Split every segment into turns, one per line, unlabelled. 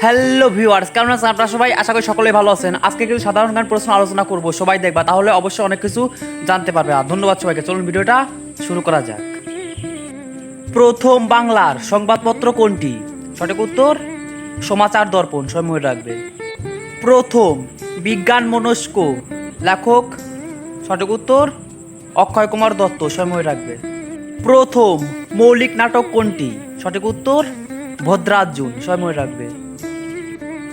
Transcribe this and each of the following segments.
Hello viewers কেমন আছেন আপনারা সবাই? আশা করি সকলেই ভালো আছেন। আজকে কিছু সাধারণ জ্ঞান প্রশ্ন আলোচনা করব। সবাই দেখবা, তাহলে অবশ্যই অনেক কিছু জানতে পারবে। আর ধন্যবাদ সবাইকে। চলুন ভিডিওটা শুরু করা যাক। প্রথম বাংলার সংবাদপত্র কোনটি? সঠিক উত্তর, সমাচার দর্পণ সময় মনে রাখবে। প্রথম, বিজ্ঞান মনস্ক, লেখক, সঠিক উত্তর, অক্ষয় কুমার দত্ত সময় রাখবে। প্রথম, মৌলিক নাটক কোনটি? সঠিক উত্তর ভদ্রার্জুন সময় রাখবে।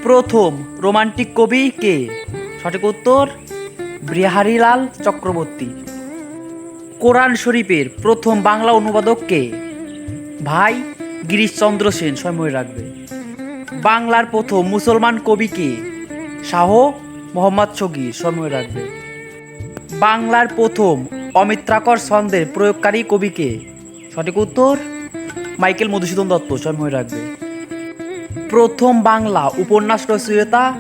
প্রথম রোমান্টিক কবি কে? সঠিক উত্তর, বিহারীলাল চক্রবর্তী। কোরআন শরীফের প্রথম বাংলা অনুবাদক কে? ভাই গিরিশচন্দ্র সেন সময় রাখবে। বাংলার প্রথম মুসলমান কবি কে? শাহ মোহাম্মদ সগির সময় রাখবে। বাংলার প্রথম অমিত্রাকর ছন্দের প্রয়োগকারী কবি কে? সঠিক উত্তর মাইকেল মধুসূদন দত্ত সময় রাখবে। প্রথম বাংলা উপন্যাস রচয়িতা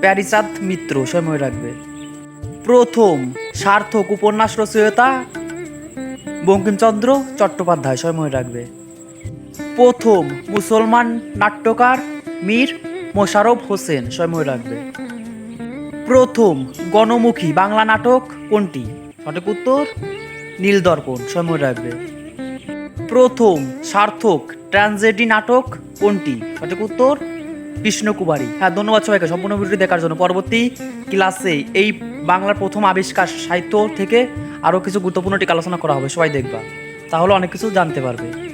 প্যারিচাঁদ মিত্র সময় রাখবে। প্রথম সার্থক উপন্যাস রচয়িতা বঙ্কিমচন্দ্র চট্টোপাধ্যায় সময় রাখবে। প্রথম মুসলমান নাট্যকার মীর মোশাররফ হোসেন সময় রাখবে। প্রথম গণমুখী বাংলা নাটক কোনটি? সঠিক উত্তর নীলদর্পণ সময় রাখবে। প্রথম সার্থক ট্রানজেডি নাটক কোনটি? সঠিক উত্তর, কৃষ্ণকুমারী। হ্যাঁ ধন্যবাদ সবাইকে সম্পূর্ণ ভিডিও দেখার জন্য। পরবর্তী ক্লাসে এই বাংলার প্রথম আবিষ্কার সাহিত্য থেকে আরও কিছু গুরুত্বপূর্ণ টিকা আলোচনা করা হবে। সবাই দেখবা। তাহলে অনেক কিছু জানতে পারবে।